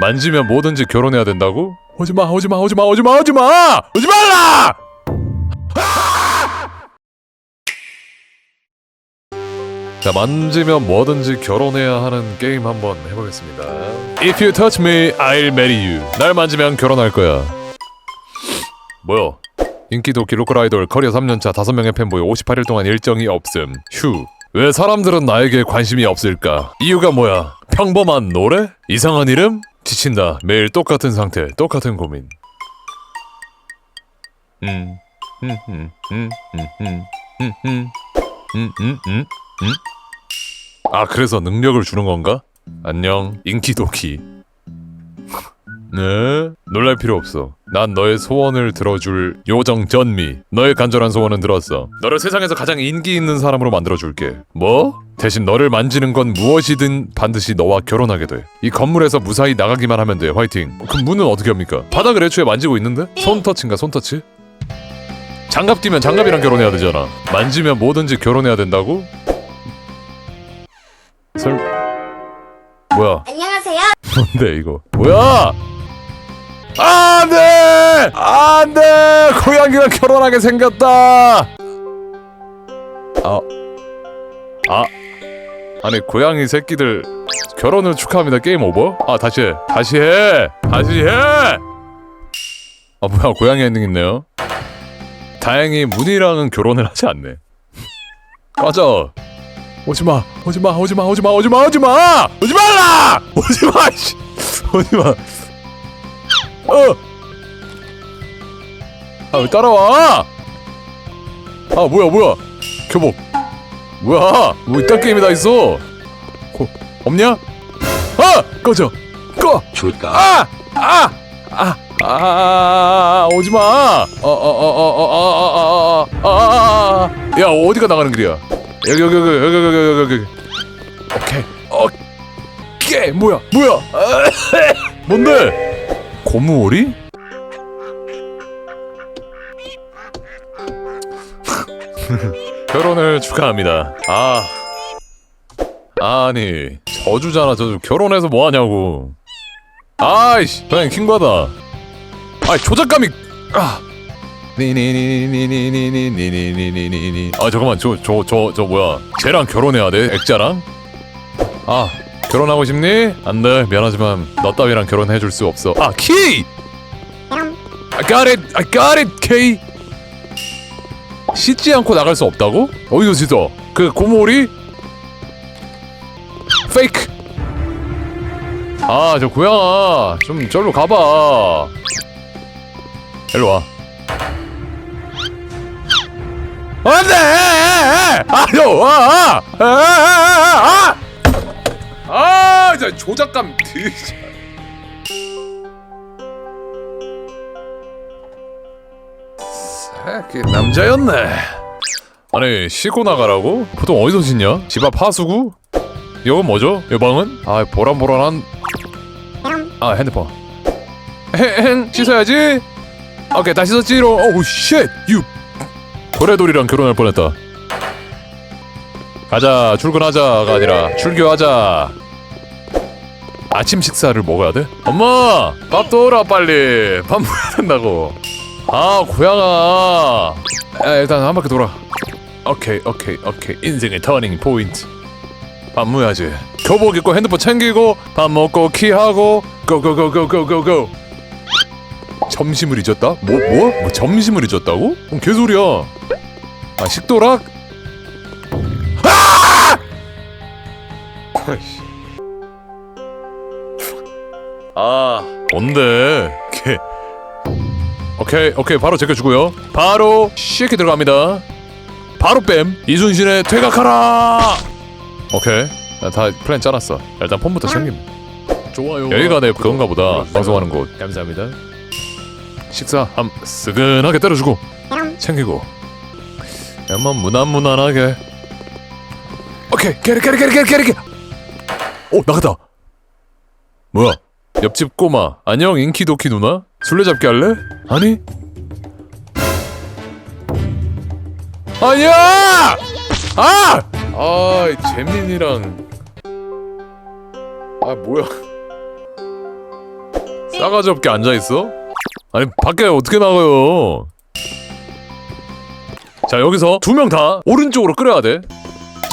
만지면 뭐든지 결혼해야 된다고? 오지마 오지마 오지마 오지마 오지마! 오지 말라! 자 만지면 뭐든지 결혼해야 하는 게임 한번 해보겠습니다. If you touch me, I'll marry you. 날 만지면 결혼할 거야. 뭐야 인기도 기로컬 아이돌 커리어 3년차 5명의 팬보이 58일 동안 일정이 없음. 휴. 왜 사람들은 나에게 관심이 없을까? 이유가 뭐야? 평범한 노래? 이상한 이름? 지친다 매일 똑같은 상태 똑같은 고민 음, 음, 음, 음, 음, 음, 음, 음, 음, 음, 음, 음. 아 그래서 능력을 주는 건가? 안녕 인기도키 네? 놀랄 필요 없어 난 너의 소원을 들어줄 요정 전미 너의 간절한 소원은 들었어 너를 세상에서 가장 인기 있는 사람으로 만들어줄게 뭐? 대신 너를 만지는 건 무엇이든 반드시 너와 결혼하게 돼 이 건물에서 무사히 나가기만 하면 돼. 화이팅. 그 문은 어떻게 합니까? 바닥을 애초에 만지고 있는데? 손터치인가 손터치? 장갑 끼면 장갑이랑 결혼해야 되잖아. 만지면 뭐든지 결혼해야 된다고? 설... 뭐야? 안녕하세요. 뭔데 이거? 뭐야? 안돼! 안돼! 고양이랑 결혼하게 생겼다! 아, 아 아니 고양이 새끼들 결혼을 축하합니다. 게임 오버? 아 다시 해. 다시 해! 다시 해 아 뭐야 고양이 엔딩 있네요. 다행히 문이랑은 결혼을 하지 않네. 꺼져 오지마 오지마 오지마 오지마 오지마 오지마! 오지 말라! 오지마 씨! 오지마. 어. 아 왜 따라와? 아 뭐야 뭐야? 교복 뭐야 뭐 이딴 게임이 다 있어 고, 없냐? 아 꺼져 꺼 좋다. 아! 아! 아! 아! 오지 마! 어, 어, 어, 어, 어, 어, 어, 어, 어, 어, 야, 어디가 나가는 길이야? 여기, 여기, 여기, 여기, 여기, 여기, 여기, 여기. 오케이. 오케이. 뭐야? 뭐야? 뭔데? 고무오리? 결혼을 축하합니다. 아. 아니, 저주잖아, 저주. 결혼해서 뭐 하냐고. 아이씨, 그냥 킹받아. 아이, 조작감이, 아. 니니니니니니니니니니니니니. 아, 잠깐만, 저, 저, 저, 저, 뭐야. 쟤랑 결혼해야 돼? 액자랑? 아, 결혼하고 싶니? 안 돼. 미안하지만, 너 따위랑 결혼해 줄 수 없어. 아, 키! I got it! I got it, K! 씻지 않고 나갈 수 없다고? 어디서 씻어? 그 고모리? 페이크! 아, 저 고양아. 좀 절로 가봐. 일로 와. 안 돼! 아, 너, 아, 아, 아, 아, 아! 아, 저 조작감, 진짜. 새 끼 남자였네. 아니 씻고 나가라고? 보통 어디서 씻냐? 집 앞 하수구? 이건 뭐죠? 이 방은? 아 보란보란한 아 핸드폰 행 씻어야지 오케이 다 씻었지로 오우 쉣유 고래돌이랑 결혼할 뻔했다 가자 출근하자가 아니라 출교하자 아침 식사를 먹어야 돼? 엄마 밥 떠오라 빨리 밥 먹어야 된다고 아 고양아. 야, 일단 한 바퀴 돌아. 오케이 오케이 오케이. 인생의 터닝 포인트. 밥 먹어야지. 교복 입고 핸드폰 챙기고 밥 먹고 키하고 고고고고고고고 점심을 잊었다? 뭐 뭐? 뭐 점심을 잊었다고? 그럼 개소리야. 아 식도락? 아! 아. 뭔데? 걔 오케이 오케이. 바로 제껴주고요. 바로 쉽게 들어갑니다. 바로 뺨. 이순신의 퇴각하라! 오케이. 나다 플랜 짜놨어. 일단 폰부터 챙김. 좋아요. 여기가 내 그건가 보다. 방송하는 곳. 감사합니다. 식사 함. 스근하게 때려주고. 챙기고. 야만 무난무난하게. 오케이. 게리 게리 게리 게리 게리. 오 나갔다. 뭐야? 옆집 꼬마. 안녕 인키도키 누나 술래잡기 할래? 아니 아니야 아! 아 재민이랑 아 뭐야 싸가지 없게 앉아 있어? 아니 밖에 어떻게 나가요 자 여기서 두 명 다 오른쪽으로 끌어야 돼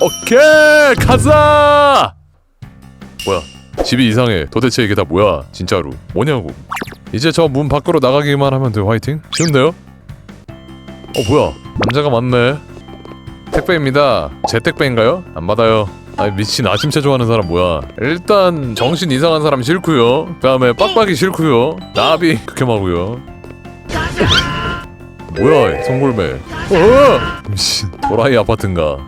오케이 가자! 뭐야 집이 이상해. 도대체 이게 다 뭐야 진짜로. 뭐냐고. 이제 저 문 밖으로 나가기만 하면 돼 화이팅? 쉬운데요? 어 뭐야 남자가 많네. 택배입니다. 제 택배인가요? 안 받아요. 아니 미친 아침채 좋아하는 사람 뭐야. 일단 정신 이상한 사람 싫고요. 그 다음에 빡빡이 싫고요. 나비 극혐하고요. 뭐야 송골매. 어! 미친 도라이 아파트인가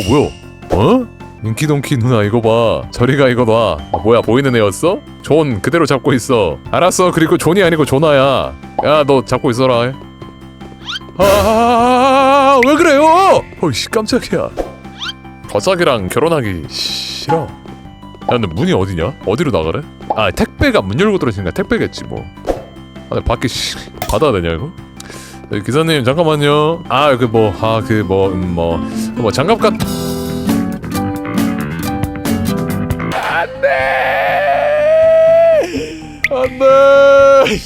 어 뭐야? 어? 인기동키 누나 이거 봐. 저리가 이거 봐 아, 뭐야 보이는 애였어? 존 그대로 잡고 있어. 알았어 그리고 존이 아니고 조나야. 야 너 잡고 있어라. 아왜 그래요? 어이씨 깜짝이야. 거작이랑 결혼하기 싫어. 야 근데 문이 어디냐? 어디로 나가래? 아 택배가 문 열고 들어오니까 택배겠지 뭐. 아, 밖에 씨, 받아야 되냐 이거? 네, 기사님 잠깐만요. 아 그 뭐 아 그 뭐 음 뭐 뭐 장갑 같 안돼! 안돼!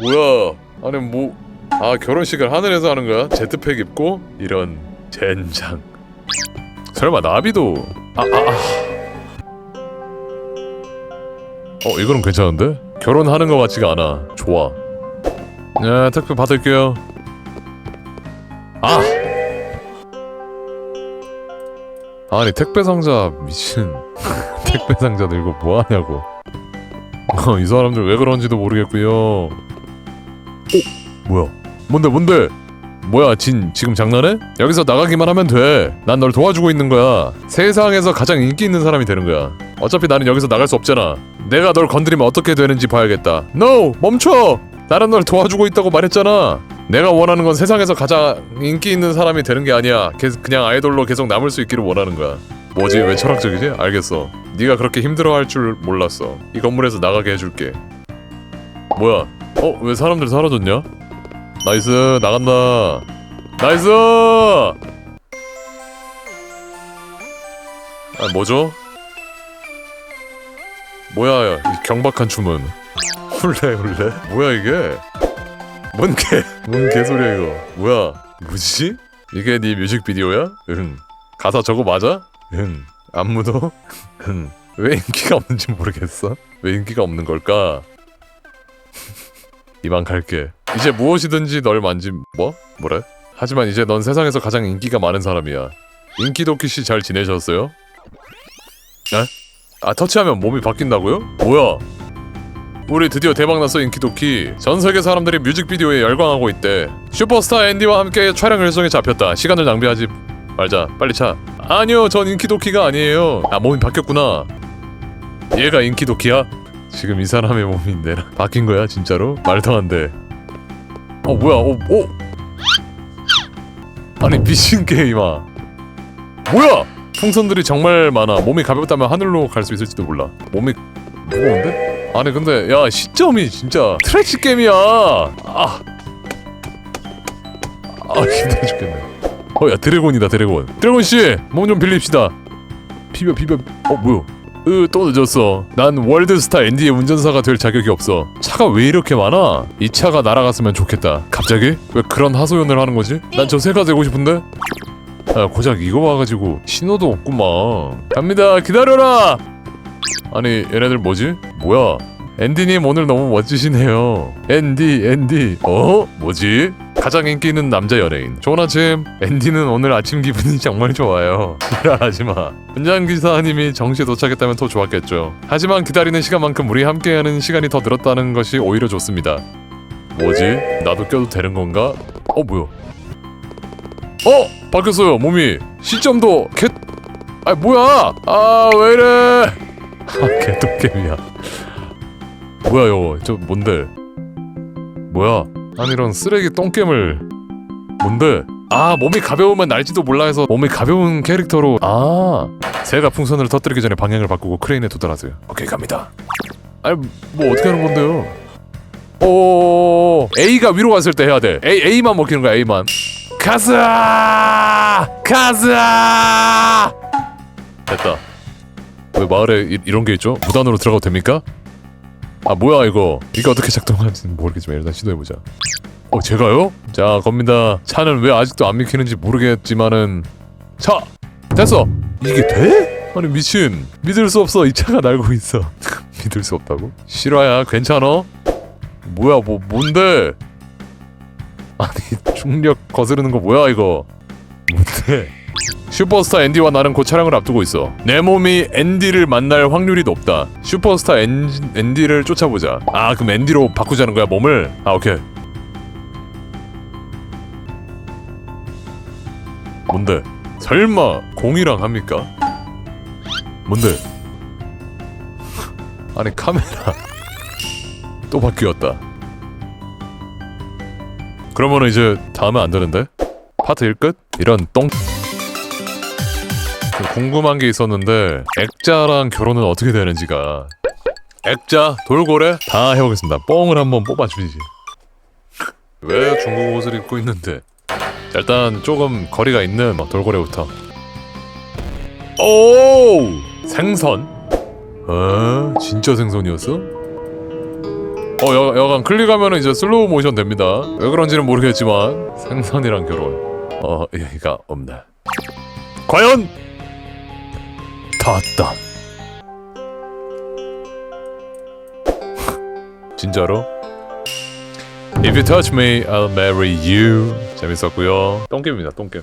뭐야? 아니 뭐 아 결혼식을 하늘에서 하는 거야? 제트팩 입고? 이런 젠장. 설마 나비도? 아 아 아, 아. 어 이거는 괜찮은데? 결혼하는 거 같지가 않아. 좋아 네 택배 받을게요. 아! 아니 택배 상자 미친. 택배 상자 들고 뭐 하냐고. 어, 이 사람들 왜 그런지도 모르겠고요. 어 뭐야? 뭔데 뭔데? 뭐야 진 지금 장난해? 여기서 나가기만 하면 돼 난 널 도와주고 있는 거야. 세상에서 가장 인기 있는 사람이 되는 거야. 어차피 나는 여기서 나갈 수 없잖아. 내가 널 건드리면 어떻게 되는지 봐야겠다. NO! 멈춰! 나는 널 도와주고 있다고 말했잖아. 내가 원하는 건 세상에서 가장 인기 있는 사람이 되는 게 아니야. 계속 그냥 아이돌로 계속 남을 수 있기를 원하는 거야. 뭐지? 왜 철학적이지? 알겠어. 네가 그렇게 힘들어할 줄 몰랐어. 이 건물에서 나가게 해줄게. 뭐야? 어? 왜 사람들 사라졌냐? 나이스. 나간다. 나이스! 아 뭐죠? 뭐야 이 경박한 춤은 훌레 훌레 뭐야 이게 뭔 개 뭔 개소리야 이거 뭐야 뭐지? 이게 네 뮤직비디오야? 응 가사 저거 맞아? 응 안무도? 응 왜 인기가 없는지 모르겠어 왜 인기가 없는 걸까? 이만 갈게 이제 무엇이든지 널 만지 뭐? 뭐래? 하지만 이제 넌 세상에서 가장 인기가 많은 사람이야 인기도끼 씨 잘 지내셨어요? 네? 아 터치하면 몸이 바뀐다고요? 뭐야? 우리 드디어 대박났어 인기도끼 전 세계 사람들이 뮤직비디오에 열광하고 있대. 슈퍼스타 앤디와 함께 촬영 일정에 잡혔다. 시간을 낭비하지 말자. 빨리 차. 아니요 전 인기도끼가 아니에요. 아 몸이 바뀌었구나. 얘가 인기도끼야? 지금 이 사람의 몸이 내랑 바뀐 거야 진짜로? 말도 안돼. 어 뭐야? 어 어? 아니 미친 게임아. 뭐야? 풍선들이 정말 많아. 몸이 가볍다면 하늘로 갈 수 있을지도 몰라. 몸이 무거운데? 아니 근데 야 시점이 진짜 트래시 게임이야 아 아, 힘들어 죽겠네. 어, 야, 드래곤이다, 드래곤. 드래곤 씨, 몸 좀 빌립시다. 비벼, 비벼. 어, 뭐야? 으, 또 늦었어. 난 월드스타 앤디의 운전사가 될 자격이 없어. 차가 왜 이렇게 많아? 이 차가 날아갔으면 좋겠다. 갑자기? 왜 그런 하소연을 하는 거지? 난 저 새가 되고 싶은데? 야, 고작 이거 와가지고 신호도 없구만. 갑니다. 기다려라. 아니, 얘네들 뭐지? 뭐야? 앤디님 오늘 너무 멋지시네요. 앤디, 앤디. 어? 뭐지? 가장 인기 있는 남자 연예인. 좋은 아침. 앤디는 오늘 아침 기분이 정말 좋아요. 지랄하지 마. 운전기사님이 정시에 도착했다면 더 좋았겠죠. 하지만 기다리는 시간만큼 우리 함께하는 시간이 더 늘었다는 것이 오히려 좋습니다. 뭐지? 나도 껴도 되는 건가? 어 뭐야? 어 바뀌었어요 몸이 시점도 개. 아 뭐야? 아 왜 이래? 아 개똥개미야. 뭐야 이거? 저 뭔데? 뭐야? 아니 이런 쓰레기 똥겜을 뭔데? 아 몸이 가벼우면 날지도 몰라 해서 몸이 가벼운 캐릭터로. 아 새가 풍선을 터뜨리기 전에 방향을 바꾸고 크레인에 도달하세요. 오케이 갑니다. 아니 뭐 어떻게 하는 건데요? 오 A가 위로 갔을 때 해야 돼. A, A만 먹히는 거야 A만. 가즈아 가즈아 됐다 왜 마을에 이, 이런 게 있죠? 무단으로 들어가도 됩니까? 아 뭐야 이거 이게 어떻게 작동하는지 모르겠지만 일단 시도해보자 어 제가요? 자 겁니다 차는 왜 아직도 안 믿기는지 모르겠지만은 차 됐어 이게 돼? 아니 미친 믿을 수 없어 이 차가 날고 있어 믿을 수 없다고? 실화야 괜찮어? 뭐야 뭐 뭔데 아니 중력 거스르는 거 뭐야 이거 뭔데 슈퍼스타 앤디와 나는 곧 촬영을 앞두고 있어. 내 몸이 앤디를 만날 확률이 높다. 슈퍼스타 앤, 앤디를 쫓아보자. 아 그럼 앤디로 바꾸자는 거야 몸을? 아 오케이. 뭔데? 설마 공이랑 합니까? 뭔데? 아니 카메라 또 바뀌었다. 그러면은 이제 다음에 안 되는데? 파트 1 끝? 이런 똥그 궁금한 게 있었는데 액자랑 결혼은 어떻게 되는지가. 액자 돌고래? 다 해보겠습니다. 뻥을 한번 뽑아주지. 왜 중국 옷을 입고 있는데? 자, 일단 조금 거리가 있는 돌고래부터. 오 생선? 어? 진짜 생선이었어? 어 여, 여간 클릭하면 이제 슬로우 모션 됩니다. 왜 그런지는 모르겠지만 생선이랑 결혼. 어 얘기가 없네. 과연 닿았다. 진짜로? If you touch me, I'll marry you. 재밌었고요. 똥겜입니다. 똥겜.